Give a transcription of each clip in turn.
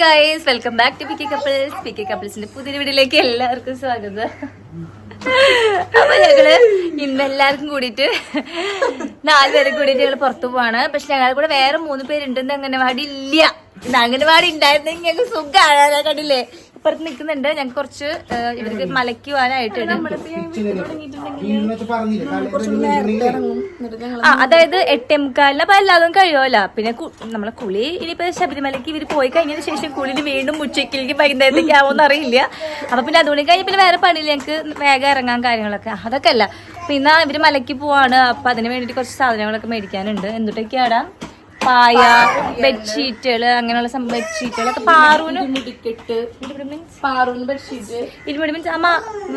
Guys welcome back to P K couples P K കപ്പിൾസിന്റെ പുതിയ വീഡിയോയിലേക്ക് എല്ലാവർക്കും സ്വാഗതം. അപ്പൊ ഞങ്ങൾ ഇന്ന് എല്ലാവർക്കും കൂടിയിട്ട് നാല് പേരെ കൂടിയിട്ട് ഞങ്ങൾ പുറത്തു പോവാണ്. പക്ഷെ ഞങ്ങളുടെ കൂടെ വേറെ മൂന്ന് പേരുണ്ടെന്ന് അംഗനവാടി ഇല്ല. ഇത് അംഗനവാടി ഉണ്ടായിരുന്നെങ്കിൽ ഞങ്ങൾക്ക് സുഖമാണ് കണ്ടില്ലേ? ഇപ്പുറത്ത് നിൽക്കുന്നുണ്ട്. ഞങ്ങൾക്ക് കുറച്ച് ഇവർക്ക് മലയ്ക്കുവാനായിട്ട് ആ അതായത് എട്ടേ മുക്കാലിന് അപ്പൊ എല്ലാതും കഴിയുമല്ല. പിന്നെ നമ്മളെ കുളി ഇനിയിപ്പോ ശബരിമലയ്ക്ക് ഇവർ പോയി കഴിഞ്ഞതിന് ശേഷം കുളിന് വീണ്ടും ഉച്ചയ്ക്കിലേക്ക് വൈകുന്നേരത്തേക്ക് ആവുമെന്ന് അറിയില്ല അപ്പൊ പിന്നെ അതുകൊണ്ട് കഴിഞ്ഞ പിന്നെ വേറെ പണിയില്ല. ഞങ്ങൾക്ക് വേഗം ഇറങ്ങാൻ കാര്യങ്ങളൊക്കെ. അതൊക്കെ അല്ല. പിന്നെ ഇവർ മലയ്ക്ക് പോവാണ്. അപ്പൊ അതിന് വേണ്ടിട്ട് കുറച്ച് സാധനങ്ങളൊക്കെ മേടിക്കാനുണ്ട്. എന്തുട്ടൊക്കെയാടാ? പായ ബെഡ്ഷീറ്റുകൾ അങ്ങനെയുള്ള സംഭവം ബെഡ്ഷീറ്റുകളൊക്കെ പാറൂന് മുടിക്കെട്ട് പാറൂന്ന് ബെഡ്ഷീറ്റ് ഇരുപത് മീൻസ് അമ്മ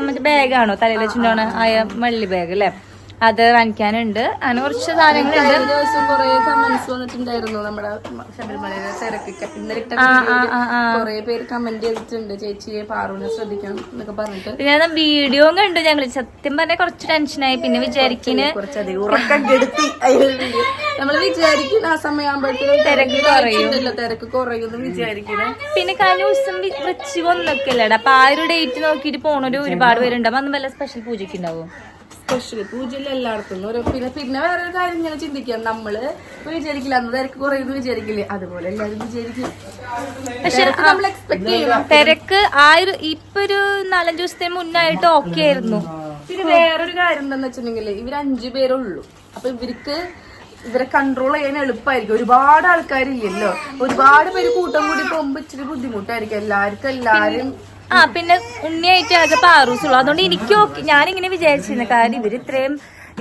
മറ്റേ ബാഗാണോ തലയിൽ വെച്ചിട്ടാണ് ആയ മള്ളി ബാഗ് അല്ലേ അത് വാങ്ങിക്കാനുണ്ട്. അങ്ങനെ കുറച്ച് സാധനങ്ങളുണ്ട്. ദിവസം കുറെ കമന്റ്സ് വന്നിട്ടുണ്ടായിരുന്നു നമ്മുടെ ശബരിമലയിലെ തിരക്കൊക്കെ. ഇന്നലെ. കുറെ പേര് കമന്റ് ചെയ്തിട്ടുണ്ട് ചേച്ചിയെ ശ്രദ്ധിക്കണം എന്നൊക്കെ പറഞ്ഞിട്ട്. പിന്നെ വീഡിയോ കണ്ടു ഞങ്ങൾ. സത്യം പറഞ്ഞ കുറച്ച് ടെൻഷനായി പിന്നെ വിചാരിക്കുന്നത് കുറച്ചധികം ഉറക്കം കെടുത്തി. നമ്മൾ വിചാരിക്കുന്ന ആ സമയമാകുമ്പോഴത്തേക്കും തിരക്ക് കുറയും. തിരക്ക് കുറയും വിചാരിക്കുന്നത് പിന്നെ കഴിഞ്ഞ ദിവസം വെച്ച് കൊന്നൊക്കെ അല്ലേടാ അപ്പൊ ആ ഒരു ഡേറ്റ് നോക്കിയിട്ട് പോണൊരു ഒരുപാട് പേരുണ്ട്. അപ്പൊ അന്ന് വല്ല സ്പെഷ്യൽ പൂജയ്ക്ക് ഉണ്ടാവും? സ്പെഷ്യൽ പൂജയിൽ എല്ലായിടത്തും. ഒരു പിന്നെ പിന്നെ വേറൊരു കാര്യം ഇങ്ങനെ ചിന്തിക്കാം. നമ്മൾ വിചാരിക്കില്ല അന്ന് തിരക്ക് കുറയുന്നു വിചാരിക്കില്ലേ? അതുപോലെ എല്ലാവരും വിചാരിക്കും. പക്ഷെ തിരക്ക് നമ്മൾ എക്സ്പെക്ട് ചെയ്യണം. തിരക്ക് ആ ഒരു ഇപ്പൊ ഒരു നാലഞ്ചു ദിവസത്തിന് മുന്നായിട്ട് ഓക്കെ ആയിരുന്നു. പിന്നെ വേറൊരു കാര്യം എന്താന്ന് വെച്ചിട്ടുണ്ടെങ്കിൽ ഇവർ അഞ്ചു പേരുള്ളൂ അപ്പൊ ഇവർക്ക് ഇവരെ കൺട്രോൾ ചെയ്യാൻ എളുപ്പമായിരിക്കും ഒരുപാട് ആൾക്കാരില്ലല്ലോ. ഒരുപാട് പേര് കൂട്ടം കൂടി പോകുമ്പോ ഇച്ചിരി ബുദ്ധിമുട്ടായിരിക്കും. എല്ലാവർക്കും എല്ലാരും ആ പിന്നെ ഉണ്ണിയായിട്ട് ആകെ പാറൂസുള്ളൂ അതുകൊണ്ട് എനിക്ക് ഓക്കെ. ഞാനിങ്ങനെ വിചാരിച്ചിരുന്നു. കാരണം ഇവർ ഇത്രയും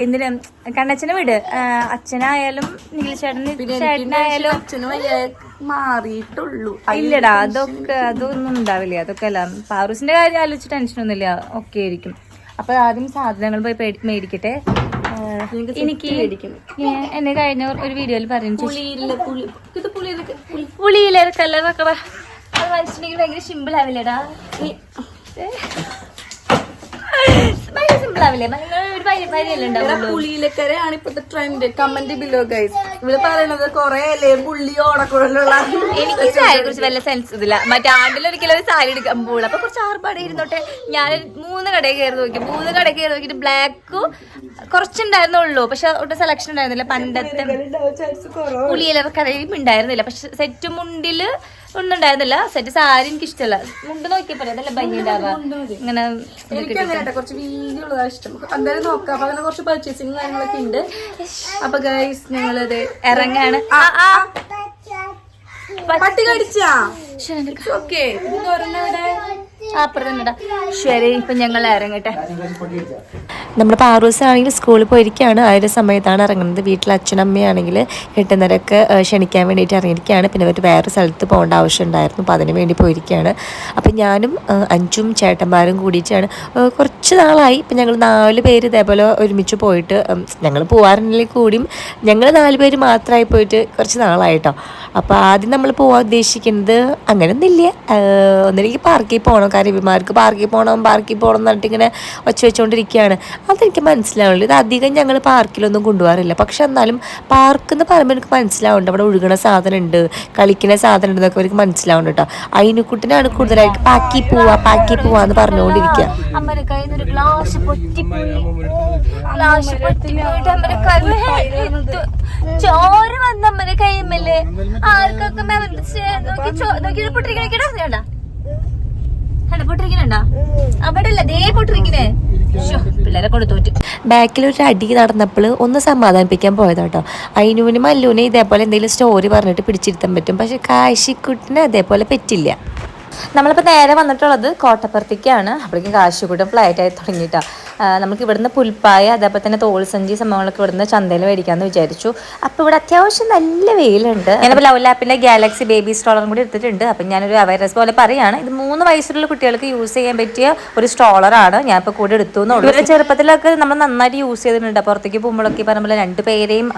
എന്തിനും കണ്ണച്ചനെ വിട്. അച്ഛനായാലും നീലച്ചേട്ടന് ചേട്ടനായാലും മാറിയിട്ടുള്ളൂ. ഇല്ലടാ അതൊക്കെ അതൊന്നും ഉണ്ടാവില്ല. അതൊക്കെ അല്ല. പാറൂസിന്റെ കാര്യം ആലോചിച്ച് ടെൻഷനൊന്നുമില്ല. ഒക്കെ ആയിരിക്കും. അപ്പൊ ആദ്യം സാധനങ്ങൾ പോയി മേടിക്കട്ടെ. എനിക്ക് എന്നെ കഴിഞ്ഞ ഒരു വീഡിയോയിൽ പറഞ്ഞു പുളിയില്ല കല്ലറൊക്കെ അത് മനസ്സിലെങ്കിൽ ഭയങ്കര സിമ്പിൾ ആവില്ലേടാ? ഭയങ്കര സിമ്പിൾ ആവില്ലേ? ഭയങ്കര പുളിയിലക്കരയാണ് ഇപ്പത്തെ ട്രെൻഡ് കമന്റ് ബിലോ ഗൈസ് ഇവിടെ പറയണത് കൊറേ അല്ലേ? പുള്ളി ഓണക്കുഴലുള്ള എനിക്ക് സാരിയെ കുറിച്ച് വല്ല സെൻസ് ഇതില്ല മറ്റേ ആണ്ടിലൊരിക്കലും ഒരു സാരി എടുക്കുമ്പോൾ അപ്പൊ കുറച്ച് ആർപ്പാടെ ഇരുന്നോട്ടെ. ഞാൻ മൂന്ന് കടയിൽ കയറി നോക്കി. മൂന്ന് കടയിൽ കയറി നോക്കിയിട്ട് ബ്ലാക്കും കുറച്ചുണ്ടായിരുന്നുള്ളൂ. പക്ഷെ ഒട്ടും സെലക്ഷൻ ഉണ്ടായിരുന്നില്ല. പണ്ടത്തെ പുളിയിലക്കരയും ഉണ്ടായിരുന്നില്ല. പക്ഷെ സെറ്റ് മുണ്ടിൽ ഒന്നും ഉണ്ടായിരുന്നില്ല സെറ്റ് സാരി എനിക്ക് ഇഷ്ടമല്ല മുണ്ട് നോക്കിയപ്പോ അതല്ല ഭംഗി ഉണ്ടാവുക ഇങ്ങനെ എനിക്ക് അങ്ങനെ കുറച്ച് വീതി ഉള്ളതാണ് ഇഷ്ടം. എന്തായാലും നോക്കാം. അപ്പൊ അങ്ങനെ കുറച്ച് പർച്ചേസിങ് കാര്യങ്ങളൊക്കെ ഉണ്ട്. അപ്പൊ ഗൈസ് ഞങ്ങളത് ഇറങ്ങാണ്. പട്ടി കടിച്ചാ? ഓക്കെ ഇത് ഒരെണ്ണം ഇവിടെ ആ, അപ്പുറത്ത് ശരി ഇപ്പൊ ഞങ്ങൾ നമ്മുടെ പാറൂസ് ആണെങ്കിൽ സ്കൂളിൽ പോയിരിക്കുകയാണ് ആ ഒരു സമയത്താണ് ഇറങ്ങുന്നത്. വീട്ടിൽ അച്ഛനമ്മയാണെങ്കിൽ എട്ടുന്നേരമൊക്കെ ഏഹ്, ക്ഷണിക്കാൻ വേണ്ടിയിട്ട് ഇറങ്ങിയിരിക്കുകയാണ്. പിന്നെ അവർ വേറെ സ്ഥലത്ത് പോകേണ്ട ആവശ്യമുണ്ടായിരുന്നു. അപ്പോൾ അതിന് വേണ്ടി പോയിരിക്കുകയാണ്. അപ്പം ഞാനും അഞ്ചും ചേട്ടന്മാരും കൂടിയിട്ടാണ്. കുറച്ച് നാളായി. ഇപ്പം ഞങ്ങൾ നാല് പേര് ഇതേപോലെ ഒരുമിച്ച് പോയിട്ട് ഞങ്ങൾ പോകാറുണ്ടെങ്കിൽ കൂടിയും ഞങ്ങൾ നാല് പേര് മാത്രമായി പോയിട്ട് കുറച്ച് നാളായിട്ടോ. അപ്പോൾ ആദ്യം നമ്മൾ പോകാൻ ഉദ്ദേശിക്കുന്നത് അങ്ങനെയൊന്നുമില്ല ഒന്നിലേക്ക് പാർക്കിൽ പോകണം കാരണം ഇവന്മാർക്ക് പാർക്കിൽ പോകണം പാർക്കിൽ പോകണം എന്ന് പറഞ്ഞിട്ട് ഒച്ച വെച്ചുകൊണ്ടിരിക്കുകയാണ് അതെനിക്ക് മനസ്സിലാവുള്ളൂ ഇത് അധികം ഞങ്ങൾ പാർക്കിലൊന്നും കൊണ്ടുപോകാറില്ല. പക്ഷെ എന്നാലും പാർക്ക് എന്ന് പറയുമ്പോൾ എനിക്ക് മനസ്സിലാവുന്നുണ്ട്. അവിടെ ഒഴുകണ സാധനം ഉണ്ട് കളിക്കുന്ന സാധനം ഉണ്ട് എന്നൊക്കെ അവർക്ക് മനസ്സിലാവുന്നുണ്ട് കേട്ടോ. അതിനെക്കുട്ടിനാണ് കൂടുതലായിട്ട് പാക്കി പോവാ പാക്കി പറഞ്ഞുകൊണ്ടിരിക്കുക. കയ്യിൽ നിന്ന് ഒരു ഗ്ലാസ് ചോര വന്ന അമ്മയുടെ കൈമല്ലേ ആർക്കൊക്കെ നോക്കി വേണ്ട കണ്ട പൊട്ടിരിക്കണണ്ട ദേ ബാക്കിൽ ഒരു അടി നടന്നപ്പോൾ ഒന്ന് സമാധാനിപ്പിക്കാൻ പോയതാട്ടോ. അയിനുവിനും മല്ലൂനെ ഇതേപോലെ എന്തെങ്കിലും സ്റ്റോറി പറഞ്ഞിട്ട് പിടിച്ചിരുത്താൻ പറ്റും. പക്ഷെ കാശിക്കുട്ടിന് അതേപോലെ പറ്റില്ല. നമ്മളിപ്പോൾ നേരെ വന്നിട്ടുള്ളത് കോട്ടപ്പുറത്തേക്കാണ്. അപ്പോഴേക്കും കാശിക്കുട്ടൻ ഫ്ലൈറ്റ് ആയി തുടങ്ങിയിട്ടാ. നമുക്ക് ഇവിടുന്ന് പുൽപ്പായ അതേപോലെ തന്നെ തോൾസഞ്ചി സംഭവങ്ങളൊക്കെ ഇവിടുന്ന് ചന്തയിൽ മേടിക്കാമെന്ന് വിചാരിച്ചു. അപ്പോൾ ഇവിടെ അത്യാവശ്യം നല്ല വെയിലുണ്ട്. ഞാനിപ്പോൾ ലവ് ലാപ്പിന്റെ ഗാലക്സി ബേബി സ്ട്രോളറും കൂടി എടുത്തിട്ടുണ്ട്. അപ്പം ഞാനൊരു അവയർനെസ് പോലെ പറയുകയാണ് ഇത് മൂന്ന് വയസ്സുള്ള കുട്ടികൾക്ക് യൂസ് ചെയ്യാൻ പറ്റിയ ഒരു സ്ട്രോളറാണ് ഞാനിപ്പോൾ കൂടെ എടുത്തു എന്നുള്ളൂ ഇവരുടെ ചെറുപ്പത്തിലൊക്കെ നമ്മൾ നന്നായിട്ട് യൂസ് ചെയ്തിട്ടുണ്ട്. പുറത്തേക്ക് പോകുമ്പോഴൊക്കെ പറഞ്ഞ പോലെ രണ്ട് പേരെയും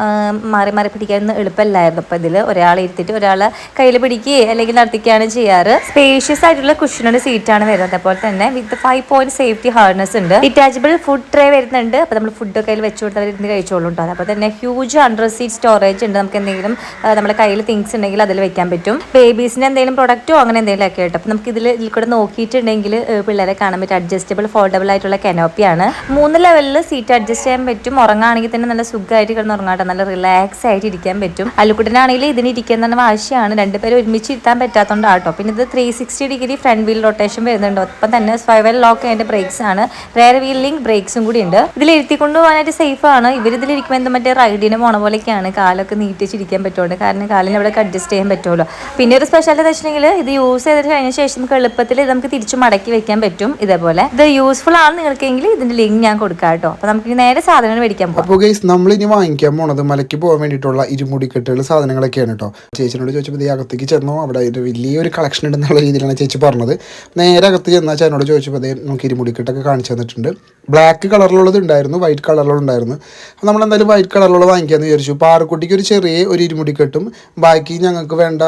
മാറി മാറി പിടിക്കാൻ എളുപ്പമല്ലായിരുന്നു. അപ്പോൾ ഇതിൽ ഒരാളെ ഇരുത്തിയിട്ട് ഒരാളെ കയ്യിൽ പിടിക്കുകയോ അല്ലെങ്കിൽ നടത്തിക്കുകയാണ് ചെയ്യാറ്. സ്പേഷ്യസ് ആയിട്ടുള്ള കുഷനുടെ സീറ്റാണ് വരുന്നത്. അതേപോലെ തന്നെ with five point safety harness ഉണ്ട്. ഡിറ്റാച്ചബിൾ അഡ്ജസ്റ്റബിൾ ഫുഡ് ട്രേ വരുന്നുണ്ട്. അപ്പോൾ നമ്മൾ ഫുഡ് കയ്യിൽ വെച്ച് കൊടുത്താൽ ഇരുന്ന് കഴിച്ചോളും കേട്ടോ അപ്പോൾ തന്നെ ഹ്യൂജ് അണ്ടർ സീറ്റ് സ്റ്റോറേജ് ഉണ്ട്. നമുക്ക് എന്തെങ്കിലും നമ്മുടെ കയ്യിൽ തിങ്സ് ഉണ്ടെങ്കിൽ അതിൽ വെക്കാൻ പറ്റും. ബേബീസിന് എന്തെങ്കിലും പ്രൊഡക്റ്റോ അങ്ങനെ എന്തെങ്കിലും ഒക്കെ ആയിട്ട്. അപ്പോൾ നമുക്ക് ഇതിൽ ഇതിൽ കൂടെ നോക്കിയിട്ടുണ്ടെങ്കിൽ പിള്ളേരെ കാണാൻ പറ്റും. അഡ്ജസ്റ്റബിൾ ഫോൾഡബിൾ ആയിട്ടുള്ള കനോപ്പിയാണ് മൂന്ന് ലെവലിൽ സീറ്റ് അഡ്ജസ്റ്റ് ചെയ്യാൻ പറ്റും. ഉറങ്ങുകയാണെങ്കിൽ തന്നെ നല്ല സുഖമായിട്ട് കിടന്ന് ഉറങ്ങാട്ടോ നല്ല റിലാക്സ് ആയിട്ട് ഇരിക്കാൻ പറ്റും. അല്ലുക്കുട്ടനാണെങ്കിൽ ഇതിന് ഇരിക്കാൻ തന്നെ വാശിയാണ്. രണ്ടുപേരും ഒരുമിച്ച് ഇരുത്താൻ പറ്റാത്തതുകൊണ്ട് ആട്ടോ പിന്നെ ഇത് three sixty degree front wheel rotation വരുന്നുണ്ട്. ഒപ്പം തന്നെ സ്വയവൽ ലോക്ക് അതിന്റെ ബ്രേക്സ് ആണ്. റെയർ ലിങ്ക് ബ്രേക്സും കൂടി ഉണ്ട്. ഇതിൽ ഇരുത്തിക്കൊണ്ട് പോകാനായിട്ട് സേഫ് ആണ്. ഇരിക്കുമ്പോൾ എന്താ മറ്റേ റൈഡിന് പോണ പോലെയൊക്കെയാണ്. കാലൊക്കെ നീട്ടിച്ചിരിക്കാൻ പറ്റുള്ളൂ. കാരണം കാലിന് അവിടെ അഡ്ജസ്റ്റ് ചെയ്യാൻ പറ്റുള്ളൂ. പിന്നെ ഒരു സ്പെഷ്യാലിറ്റി വെച്ചിട്ടുണ്ടെങ്കിൽ ഇത് യൂസ് ചെയ്തിട്ട് കഴിഞ്ഞ ശേഷം നമുക്ക് എളുപ്പത്തിൽ നമുക്ക് തിരിച്ചു മടക്കി വെക്കാൻ പറ്റും ഇതേപോലെ. ഇത് യൂസ്ഫുൾ ആണ് നിങ്ങൾക്കെങ്കിൽ ഇതിന്റെ ലിങ്ക് ഞാൻ കൊടുക്കാം കേട്ടോ. അപ്പൊ നമുക്ക് നേരെ സാധനങ്ങൾ മേടിക്കാൻ പോകാം അപ്പോൾ നമ്മൾ ഇനി വാങ്ങിക്കാൻ പോണത് മലയ്ക്ക് പോകാൻ വേണ്ടിയിട്ടുള്ള ഇരുമുടിക്കെട്ടുകൾ സാധനങ്ങളൊക്കെയാണ് കേട്ടോ. ചേച്ചിനോട് ചോദിച്ചപ്പോൾ ഈ അകത്തേക്ക് ചെന്നോ? അവിടെ ഒരു വലിയൊരു കളക്ഷൻ ഉണ്ടെന്നുള്ള രീതിയിലാണ് ചേച്ചി പറഞ്ഞത്. നേരെ അകത്ത് ചെന്നാൽ ചേനോട് ചോദിച്ചപ്പോൾ നമുക്ക് ഇരുമുടിക്കെട്ടൊക്കെ കാണിച്ചു തന്നിട്ടുണ്ട്. ബ്ലാക്ക് കളറിലുള്ളത് ഉണ്ടായിരുന്നു വൈറ്റ് കളറിലുള്ളത് ഉണ്ടായിരുന്നു. അപ്പോൾ നമ്മൾ എന്തായാലും വൈറ്റ് കളറിലുള്ള വാങ്ങിക്കാമെന്ന് വിചാരിച്ചു പാറക്കുട്ടിക്ക് ഒരു ചെറിയ ഒരു ഇരുമുടിക്കെട്ടും ബാക്കി ഞങ്ങൾക്ക് വേണ്ട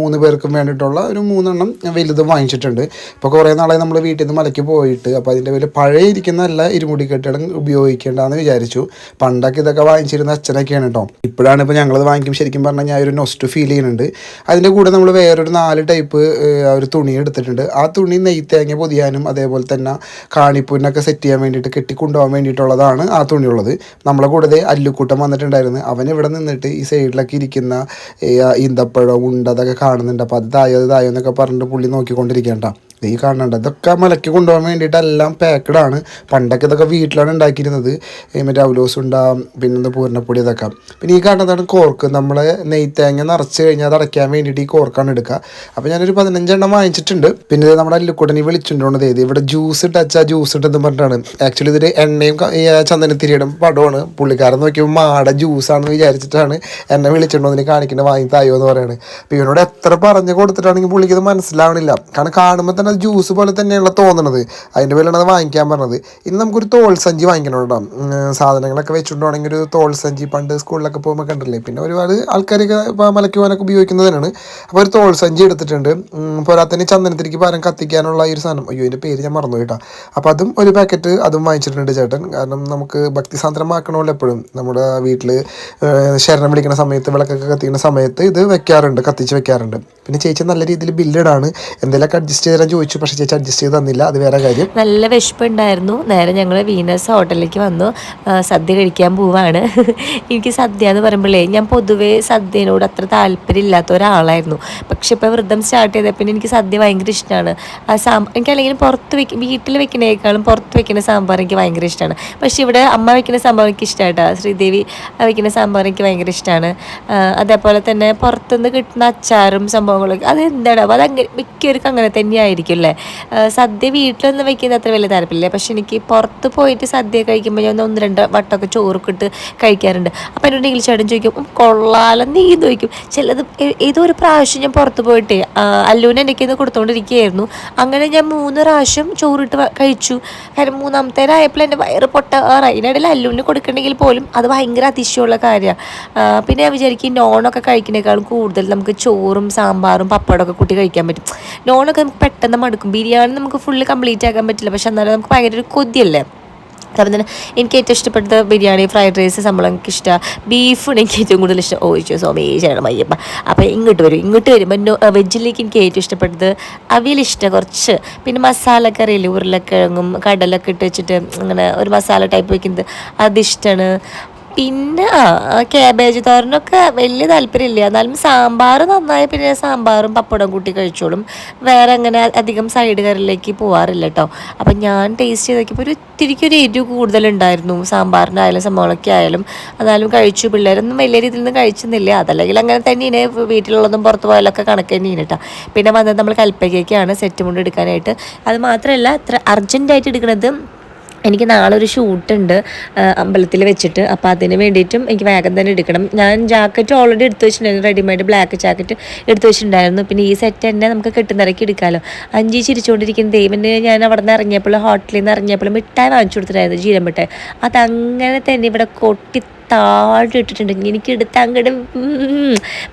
മൂന്ന് പേർക്കും വേണ്ടിയിട്ടുള്ള ഒരു മൂന്നെണ്ണം വലുതും വാങ്ങിച്ചിട്ടുണ്ട്. ഇപ്പോൾ കുറേ നാളെ നമ്മൾ വീട്ടിൽ നിന്ന് മലയ്ക്ക് പോയിട്ട് അപ്പോൾ അതിന്റെ പേര് പഴയ ഇരിക്കുന്ന നല്ല കെട്ടിടം ഉപയോഗിക്കേണ്ടെന്ന് വിചാരിച്ചു. പണ്ടൊക്കെ ഇതൊക്കെ വാങ്ങിച്ചിരുന്ന അച്ഛനൊക്കെയാണ് കേട്ടോ ഇപ്പോഴാണ് ഇപ്പോൾ ഞങ്ങളത് വാങ്ങിക്കും ശരിക്കും പറഞ്ഞാൽ ഞാൻ ഒരു നൊസ്റ്റ് ഫീൽ ചെയ്യുന്നുണ്ട്. അതിന്റെ കൂടെ നമ്മൾ വേറൊരു നാല് ടൈപ്പ് ഒരു തുണി എടുത്തിട്ടുണ്ട്. ആ തുണി നെയ്ത്തേങ്ങ പൊതിയാനും അതേപോലെ തന്നെ കാണിപ്പൂരിനൊക്കെ സെറ്റ് ചെയ്യാൻ വേണ്ടിയിട്ട് കെട്ടിക്കൊണ്ടുപോകാൻ വേണ്ടിയിട്ടുള്ളതാണ് ആ തുണിയുള്ളത്. നമ്മളെ കൂടെ അല്ലുക്കൂട്ടം വന്നിട്ടുണ്ടായിരുന്നു. അവൻ ഇവിടെ നിന്നിട്ട് ഈ സൈഡിലൊക്കെ ഇരിക്കുന്ന ഈന്തപ്പഴം ഉണ്ട അതൊക്കെ കാണുന്നുണ്ട്. അപ്പോൾ അത് തായോ അത് തായോ എന്നൊക്കെ പറഞ്ഞിട്ട് പുള്ളി നോക്കിക്കൊണ്ടിരിക്കേണ്ട ഈ കാണണ്ട ഇതൊക്കെ മലക്കി കൊണ്ടുപോകാൻ വേണ്ടിയിട്ടെല്ലാം പാക്കഡ് ആണ്. പണ്ടൊക്കെ ഇതൊക്കെ വീട്ടിലാണ് ഉണ്ടാക്കിയിരുന്നത്. മറ്റേ അവലോസ് ഉണ്ടാകും പിന്നെ പൂർണപ്പൊടി ഇതൊക്കെ പിന്നെ ഈ കാണുന്നതാണ് കോർക്ക് നമ്മളെ നെയ്ത്തേങ്ങ നിറച്ച് കഴിഞ്ഞാൽ അത് അടയ്ക്കാൻ വേണ്ടിയിട്ട് ഈ കോർക്കാണ് എടുക്കുക. അപ്പോൾ ഞാനൊരു പതിനഞ്ചെണ്ണം വാങ്ങിച്ചിട്ടുണ്ട്. പിന്നെ നമ്മുടെ അല്ലുക്കുടനി വിളിച്ചിട്ടുണ്ടോണ്ട് ഇത് ഇവിടെ ജ്യൂസ് ഇട്ടച്ചാ ജ്യൂസ് ഇട്ടെന്ന് പറഞ്ഞിട്ടാണ്. ആക്ച്വലി ഇതിന്റെ എണ്ണയും ചന്ദനത്തിരിയുടെ പടമാണ് പുള്ളിക്കാരൻ നോക്കിയപ്പോൾ മാട ജ്യൂസാണെന്ന് വിചാരിച്ചിട്ടാണ് എന്നെ വിളിച്ചിട്ടുണ്ടോ അതിന് കാണിക്കുന്ന വാങ്ങി തായോ എന്ന് പറയുന്നത് അപ്പോൾ ഇവനോട് എത്ര പറഞ്ഞു കൊടുത്തിട്ടാണെങ്കിൽ പുള്ളിക്ക് ഇത് മനസ്സിലാവണില്ല. കാരണം കാണുമ്പോൾ തന്നെ ജ്യൂസ് പോലെ തന്നെയുള്ള തോന്നണത്. അതിന്റെ പേരിലാണ് അത് വാങ്ങിക്കാൻ പറഞ്ഞത്. ഇനി നമുക്കൊരു തോൾ സഞ്ചി വാങ്ങിക്കണം കേട്ടോ. സാധനങ്ങളൊക്കെ വെച്ചിട്ടുണ്ടെങ്കിൽ ഒരു തോൾ സഞ്ചി പണ്ട് സ്കൂളിലൊക്കെ പോകുമ്പോൾ കണ്ടില്ലേ? പിന്നെ ഒരുപാട് ആൾക്കാരൊക്കെ ഇപ്പോൾ പോകാനൊക്കെ ഉപയോഗിക്കുന്നതിനാണ് അപ്പോൾ ഒരു തോൾ സഞ്ചി എടുത്തിട്ടുണ്ട്. പോരാത്തന്നെ ചന്ദനത്തിരിക്ക് പകരം കത്തിക്കാനുള്ള ഈ ഒരു സാധനം. അയ്യോ ഇതിന്റെ പേര് ഞാൻ മറന്നു കേട്ടോ. അപ്പോൾ അതും ഒരു പാക്കറ്റ് അതും വാങ്ങിച്ചിട്ടുണ്ട് ചേട്ടൻ. കാരണം നമുക്ക് ഭക്തിസാന്ദ്രമാക്കണമല്ലോ എപ്പോഴും. നമ്മുടെ വീട്ടിൽ ശരണം വിളിക്കുന്ന സമയത്ത് വിളക്കൊക്കെ കത്തിക്കുന്ന സമയത്ത് ഇത് വെക്കാറുണ്ട് കത്തിച്ച് വെക്കാറുണ്ട്. പിന്നെ ചേച്ചി നല്ല രീതിയിൽ ബില്ലഡാണ് എന്തെങ്കിലുമൊക്കെ അഡ്ജസ്റ്റ് ചെയ്താൽ ചോദിച്ചു പക്ഷേ ചേച്ചി അഡ്ജസ്റ്റ് ചെയ്ത് തന്നില്ല. അത് വേറെ കാര്യം. നല്ല വിശപ്പുണ്ടായിരുന്നു. നേരെ ഞങ്ങൾ വീനസ് ഹോട്ടലിലേക്ക് വന്നു. സദ്യ കഴിക്കാൻ പോവാണ്. എനിക്ക് സദ്യ എന്ന് പറയുമ്പോഴേ ഞാൻ പൊതുവേ സദ്യനോട് അത്ര താല്പര്യമില്ലാത്ത ഒരാളായിരുന്നു. പക്ഷെ ഇപ്പോൾ വൃദ്ധം സ്റ്റാർട്ട് ചെയ്തപ്പോൾ എനിക്ക് സദ്യ ഭയങ്കര ഇഷ്ടമാണ് ആ സാ എനിക്ക് അല്ലെങ്കിൽ പുറത്ത് വെക്കും വീട്ടിൽ വെക്കുന്നതിനേക്കാളും പുറത്ത് വെക്കുന്ന സാമ്പാർ എനിക്ക് ഭയങ്കര ഇഷ്ടമാണ് പക്ഷെ ഇവിടെ അമ്മ വയ്ക്കുന്ന സാമ്പാർ എനിക്ക് ഇഷ്ടമായിട്ടാ ശ്രീദേവി വയ്ക്കുന്ന സാമ്പാർ എനിക്ക് ഭയങ്കര ഇഷ്ടമാണ് അതേപോലെ തന്നെ പുറത്തുനിന്ന് കിട്ടുന്ന അച്ചാറും സംഭവങ്ങളൊക്കെ അത് എന്താണ് അത് അങ്ങനെ മിക്കവർക്കും അങ്ങനെ തന്നെയായിരിക്കും അല്ലേ? സദ്യ വീട്ടിലൊന്നും വയ്ക്കുന്ന അത്ര വലിയ താല്പര്യമില്ല. പക്ഷെ എനിക്ക് പുറത്ത് പോയിട്ട് സദ്യ കഴിക്കുമ്പോൾ ഞാൻ ഒന്ന് രണ്ട് വട്ടമൊക്കെ ചോറൊക്കെ കഴിക്കാറുണ്ട്. അപ്പോൾ എന്നോട് ഇംഗ്ലീഷ് ചേട്ടൻ ചോദിക്കും കൊള്ളാലും നീ ചോദിക്കും ചിലത് ഏതോ ഒരു പ്രാവശ്യം ഞാൻ പുറത്ത് പോയിട്ട് അല്ലൂന് എന്റെ കൊടുത്തുകൊണ്ടിരിക്കുകയായിരുന്നു അങ്ങനെ ഞാൻ മൂന്ന് പ്രാവശ്യം ചോറിട്ട് കഴിച്ചു. കാരണം മൂന്നാമത്തേരായപ്പോൾ എന്റെ വയറ് പൊട്ടാറായി? ഇതിനിടയിൽ അല്ലുണ്ണി കൊടുക്കണമെങ്കിൽ പോലും അത് ഭയങ്കര അതിശയമുള്ള കാര്യമാണ്. പിന്നെ ഞാൻ വിചാരിക്കും നോണൊക്കെ കഴിക്കുന്നതിനേക്കാളും കൂടുതൽ നമുക്ക് ചോറും സാമ്പാറും പപ്പടമൊക്കെ കൂട്ടി കഴിക്കാൻ പറ്റും. നോണൊക്കെ നമുക്ക് പെട്ടെന്ന് മടുക്കും. ബിരിയാണി നമുക്ക് ഫുള്ള് കംപ്ലീറ്റ് ആക്കാൻ പറ്റില്ല. പക്ഷെ എന്നാലും നമുക്ക് ഭയങ്കര ഒരു കൊതിയല്ലേ? അപ്പം തന്നെ എനിക്ക് ഏറ്റവും ഇഷ്ടപ്പെട്ടത് ബിരിയാണി ഫ്രൈഡ് റൈസ് സംഭവം എനിക്ക് ഇഷ്ടമാണ് ബീഫാണ് എനിക്ക് ഏറ്റവും കൂടുതൽ ഇഷ്ടം. ഓ ചോദിച്ചു മയ്യപ്പ. അപ്പോൾ ഇങ്ങോട്ട് വരും. ഇങ്ങോട്ട് വരുമ്പോൾ വെജിലേക്ക് എനിക്ക് ഏറ്റവും ഇഷ്ടപ്പെട്ടത് അവിയൽ ഇഷ്ടം കുറച്ച്. പിന്നെ മസാല കറിയിൽ ഉരുളക്കിഴങ്ങും കടലൊക്കെ ഇട്ട് വെച്ചിട്ട് അങ്ങനെ ഒരു മസാല ടൈപ്പ് വെക്കുന്നത്. അതിഷ്ടമാണ് പിന്നെ ക്യാബേജ് തോരനൊക്കെ വലിയ താല്പര്യമില്ല. എന്നാലും സാമ്പാർ നന്നായി പിന്നെ സാമ്പാറും പപ്പടം കൂട്ടി കഴിച്ചോളും. വേറെ അങ്ങനെ അധികം സൈഡ് കറിയിലേക്ക് പോവാറില്ല കേട്ടോ അപ്പം ഞാൻ ടേസ്റ്റ് ചെയ്ത് നോക്കിയപ്പോൾ ഒരു ഇത്തിരിക്ക് ഒരു എരിവ് കൂടുതലുണ്ടായിരുന്നു. സാമ്പാറിനായാലും സംഭവങ്ങളൊക്കെ ആയാലും. അതായാലും കഴിച്ചു. പിള്ളേരൊന്നും വലിയ രീതിയിൽ നിന്ന് കഴിച്ചെന്നില്ല അതല്ലെങ്കിൽ അങ്ങനെ തന്നെയാണ് വീട്ടിലുള്ളതും പുറത്ത് പോയാലൊക്കെ കണക്ക് തന്നെയാണ് കേട്ടോ പിന്നെ വന്നത് നമ്മൾ കൽപ്പകയ്ക്കാണ് സെറ്റ് മുണ്ട് എടുക്കാനായിട്ട്. അത് മാത്രമല്ല അത്ര അർജന്റായിട്ട് എടുക്കുന്നത് എനിക്ക് നാളെ ഒരു ഷൂട്ടുണ്ട് അമ്പലത്തിൽ വെച്ചിട്ട്. അപ്പോൾ അതിന് വേണ്ടിയിട്ടും എനിക്ക് വേഗം തന്നെ എടുക്കണം. ഞാൻ ജാക്കറ്റ് ഓൾറെഡി എടുത്തു വെച്ചിട്ടുണ്ടായിരുന്നു റെഡിമെയ്ഡ് ബ്ലാക്ക് ജാക്കറ്റ് എടുത്തു വെച്ചിട്ടുണ്ടായിരുന്നു. പിന്നെ ഈ സെറ്റ് തന്നെ നമുക്ക് കിട്ടുന്നിറക്കി എടുക്കാമല്ലോ അഞ്ചി ചിരിച്ചുകൊണ്ടിരിക്കുന്ന ദൈവന് ഞാൻ അവിടെ നിന്ന് ഇറങ്ങിയപ്പോൾ ഹോട്ടലിൽ നിന്ന് ഇറങ്ങിയപ്പോൾ മിഠായി വാങ്ങിച്ചു കൊടുത്തിട്ടായിരുന്നു ജീരൻ മിഠായി അതങ്ങനെ തന്നെ ഇവിടെ കൊട്ടി താഴെ ഇട്ടിട്ടുണ്ട് എനിക്ക് എടുത്ത് അങ്ങോട്ട്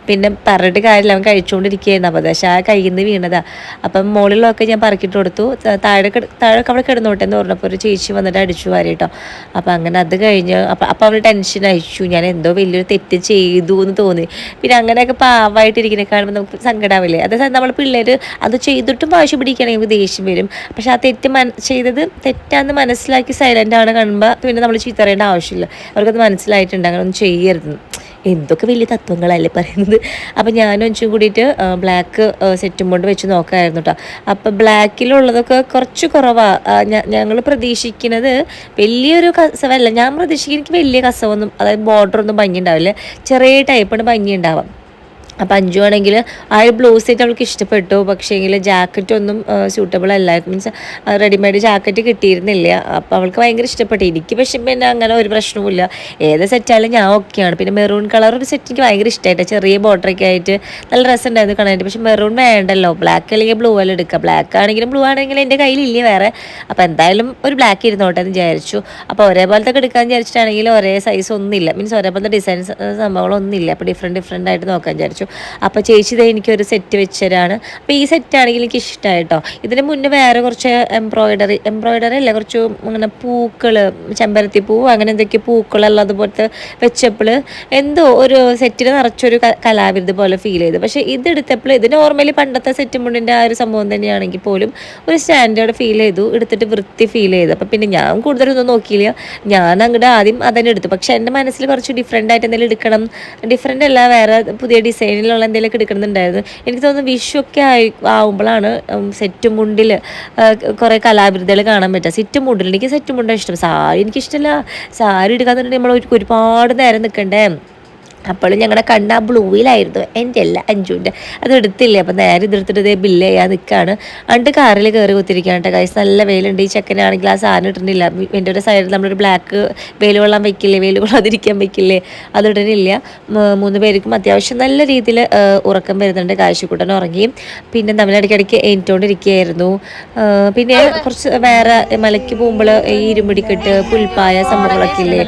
പിന്നെ പറഞ്ഞിട്ട് കാര്യമില്ല. അവൻ കഴിച്ചുകൊണ്ടിരിക്കുകയായിരുന്നു അപ്പോൾ പക്ഷേ ആ കയ്യിൽ നിന്ന് വീണതാ. അപ്പം മുകളിലൊക്കെ ഞാൻ പറക്കിട്ട് കൊടുത്തു. താഴെ താഴെ അവിടെ കിടന്നോട്ടെ എന്ന് പറഞ്ഞപ്പോൾ ഒരു ചേച്ചി വന്നിട്ട് അടിച്ചു വാരി കേട്ടോ. അപ്പം അങ്ങനെ അത് കഴിഞ്ഞ് അപ്പം അപ്പം അവന് ടെൻഷൻ അയച്ചു ഞാൻ എന്തോ വലിയൊരു തെറ്റ് ചെയ്തു എന്ന് തോന്നി. പിന്നെ അങ്ങനെയൊക്കെ പാവായിട്ടിരിക്കുന്നത് കാണുമ്പോൾ നമുക്ക് സങ്കടാവില്ലേ? അതായത് നമ്മൾ പിള്ളേർ അത് ചെയ്തിട്ടും വാശി പിടിക്കുകയാണെങ്കിൽ നമുക്ക് ദേഷ്യം വരും. പക്ഷെ ആ തെറ്റ് മന ചെയ്തത് തെറ്റാന്ന് മനസ്സിലാക്കി സൈലന്റ് ആണ് കാണുമ്പോൾ പിന്നെ നമ്മൾ ചീത്തറിയേണ്ട ആവശ്യമില്ല. അവർക്കത് മനസ്സിലായിട്ടുണ്ട് അങ്ങനെ ഒന്നും ചെയ്യരുത്. എന്തൊക്കെ വലിയ തത്വങ്ങളല്ലേ പറയുന്നത്. അപ്പം ഞാനും അഞ്ചും കൂടിയിട്ട് ബ്ലാക്ക് സെറ്റും കൊണ്ട് വെച്ച് നോക്കായിരുന്നു കേട്ടോ അപ്പം ബ്ലാക്കിലുള്ളതൊക്കെ കുറച്ച് കുറവാണ് ഞങ്ങൾ പ്രതീക്ഷിക്കുന്നത് വലിയൊരു കസവല്ല. ഞാൻ പ്രതീക്ഷിക്കുന്നത് എനിക്ക് വലിയ കസവൊന്നും അതായത് ബോർഡർ ഒന്നും ഭംഗി ഉണ്ടാവില്ല ചെറിയ ടൈപ്പാണ് ഭംഗി ഉണ്ടാവാം അപ്പം അഞ്ചു ആണെങ്കിൽ ആ ഒരു ബ്ലൗസ് സെറ്റ് അവൾക്ക് ഇഷ്ടപ്പെട്ടു. പക്ഷേങ്കിൽ ജാക്കറ്റ് ഒന്നും സ്യൂട്ടബിൾ അല്ല മീൻസ് റെഡിമെയ്ഡ് ജാക്കറ്റ് കിട്ടിയിരുന്നില്ല. അപ്പോൾ അവൾക്ക് ഭയങ്കര ഇഷ്ടപ്പെട്ടു. എനിക്ക് പക്ഷെ പിന്നെ അങ്ങനെ ഒരു പ്രശ്നവുമില്ല. ഏത് സെറ്റായാലും ഞാൻ ഓക്കെയാണ് പിന്നെ മെറൂൺ കളർ ഒരു സെറ്റ് എനിക്ക് ഭയങ്കര ഇഷ്ടമായിട്ട് ചെറിയ ബോർഡറൊക്കെ ആയിട്ട് നല്ല രസമുണ്ടായിരുന്നു കാണാനായിട്ട്. പക്ഷെ മെറൂൺ വേണ്ടല്ലോ. ബ്ലാക്ക് അല്ലെങ്കിൽ ബ്ലൂ അല്ല എടുക്കുക. ബ്ലാക്ക് ആണെങ്കിലും ബ്ലൂ ആണെങ്കിലും എന്റെ കയ്യിലില്ല വേറെ. അപ്പോൾ എന്തായാലും ഒരു ബ്ലാക്ക് ഇരുന്നോട്ടെ എന്ന് വിചാരിച്ചു. അപ്പോൾ ഒരേപോലത്തെ എടുക്കാൻ വിചാരിച്ചിട്ടാണെങ്കിൽ ഒരേ സൈസ് ഒന്നുമില്ല. മീൻസ് ഒരേപോലത്തെ ഡിസൈൻസ് സംഭവങ്ങളൊന്നുമില്ല. അപ്പോൾ ഡിഫറെന്റ് ഡിഫറെന്റ് ആയിട്ട് നോക്കാൻ വിചാരിച്ചു. അപ്പോൾ ചേച്ചി ഇതേ എനിക്കൊരു സെറ്റ് വെച്ചതാണ് അപ്പോൾ ഈ സെറ്റ് ആണെങ്കിൽ എനിക്ക് ഇഷ്ടമായി കേട്ടോ ഇതിന് മുന്നേ വേറെ കുറച്ച് എംബ്രോയിഡറി എംബ്രോയിഡറി അല്ല? കുറച്ച് ഇങ്ങനെ പൂക്കൾ ചെമ്പരത്തി പൂ അങ്ങനെ എന്തൊക്കെ പൂക്കളല്ല അതുപോലത്തെ വെച്ചപ്പോൾ എന്തോ ഒരു സെറ്റിന് നിറച്ചൊരു കലാവിരുത് പോലെ ഫീൽ ചെയ്തു. പക്ഷേ ഇതെടുത്തപ്പോൾ ഇത് നോർമലി പണ്ടത്തെ സെറ്റ് മുണ്ടിന്റെ ആ ഒരു സംഭവം തന്നെയാണെങ്കിൽ പോലും ഒരു സ്റ്റാൻഡേർഡ് ഫീൽ ചെയ്തു. എടുത്തിട്ട് വൃത്തി ഫീൽ ചെയ്തു. അപ്പം പിന്നെ ഞാൻ കൂടുതലൊന്നും നോക്കിയില്ല. ഞാൻ അങ്ങോട്ട് ആദ്യം അതന്നെ എടുത്തു. പക്ഷേ എന്റെ മനസ്സിൽ കുറച്ച് ഡിഫറെന്റ് ആയിട്ട് എന്തെങ്കിലും എടുക്കണം. ഡിഫറെന്റ് അല്ല വേറെ പുതിയ ഡിസൈനിലുള്ള എന്തെങ്കിലുമൊക്കെ എടുക്കണമെന്നുണ്ടായിരുന്നു എനിക്ക് തോന്നുന്നു വിഷു ഒക്കെ ആയി ആവുമ്പോഴാണ് സെറ്റ് മുണ്ടിൽ കുറേ കലാകൃതികൾ കാണാൻ പറ്റുക. സെറ്റ് മുണ്ടിൽ എനിക്ക് സെറ്റ് മുണ്ടാണ് ഇഷ്ടം. സാരി എനിക്കിഷ്ടമല്ല സാരി എടുക്കാന്നുണ്ടെങ്കിൽ നമ്മൾ ഒരു- ഒരുപാട് നേരം നിൽക്കണ്ടേ അപ്പോൾ ഞങ്ങളുടെ കണ്ണ് ബ്ലൂവിലായിരുന്നു എന്റെ അല്ല അഞ്ചുവിന്റെ അത് എടുത്തില്ലേ അപ്പം നേരെ ഇതെടുത്തിട്ട് ഇതേ ബില്ല് ചെയ്യാൻ നിൽക്കുകയാണ് അണ്ട് കാറിൽ കയറി കുത്തിരിക്കുകയാണ് കേട്ടോ കൈസ് നല്ല വെയിലുണ്ട്. ഈ ചെക്കനാണെങ്കിൽ ആ സാധനം ഇട്ടിട്ടില്ല. എന്റെ ഒരു സൈഡിൽ നമ്മളൊരു ബ്ലാക്ക് വെയിൽ കൊള്ളാൻ വെക്കില്ലേ വെയിൽ കൊള്ളാതിരിക്കാൻ അത് ഇടണില്ല. മ- മൂന്ന് പേർക്കും അത്യാവശ്യം നല്ല രീതിയിൽ ഉറക്കം വരുന്നുണ്ട്. കാഴ്ചക്കൂട്ടൻ ഉറങ്ങി. പിന്നെ നമ്മൾ ഇടയ്ക്കിടയ്ക്ക് എണീറ്റോണ്ടിരിക്കുകയായിരുന്നു. ആ, പിന്നെ കുറച്ച് വേറെ മലയ്ക്ക് പോകുമ്പോൾ ഈ ഇരുമുടിക്കെട്ട് പുൽപ്പായ സംഭവങ്ങളൊക്കെ ഇല്ലേ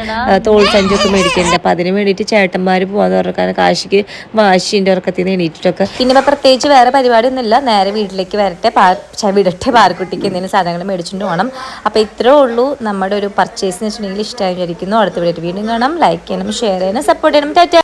തോൾ സഞ്ചൊക്കെ മേടിക്കുന്നുണ്ട്. അപ്പം അതിന് വേണ്ടിയിട്ട് ചേട്ടന്മാർ പോകാന്ന് പറഞ്ഞാൽ കാശിക്ക് വാശിന്റെ ഉറക്കത്തിൽ നിന്ന് എണീറ്റിട്ടൊക്കെ. പിന്നെ പ്രത്യേകിച്ച് വേറെ പരിപാടി ഒന്നുമില്ല നേരെ വീട്ടിലേക്ക് വരട്ടെ വിടട്ടെ പാർക്കുട്ടിക്ക് എന്തെങ്കിലും സാധനങ്ങൾ മേടിച്ചുകൊണ്ട് പോകണം അപ്പോൾ ഇത്രേ ഉള്ളൂ. നമ്മുടെ ഒരു പർച്ചേസ് എന്ന് വെച്ചിട്ടുണ്ടെങ്കിൽ ഇഷ്ടമായി വിചാരിക്കുന്നു. അടുത്ത വീഡിയോ വീണ്ടും കാണാം. ലൈക്ക് ചെയ്യണം ഷെയർ ചെയ്യണം സപ്പോർട്ട് ചെയ്യണം.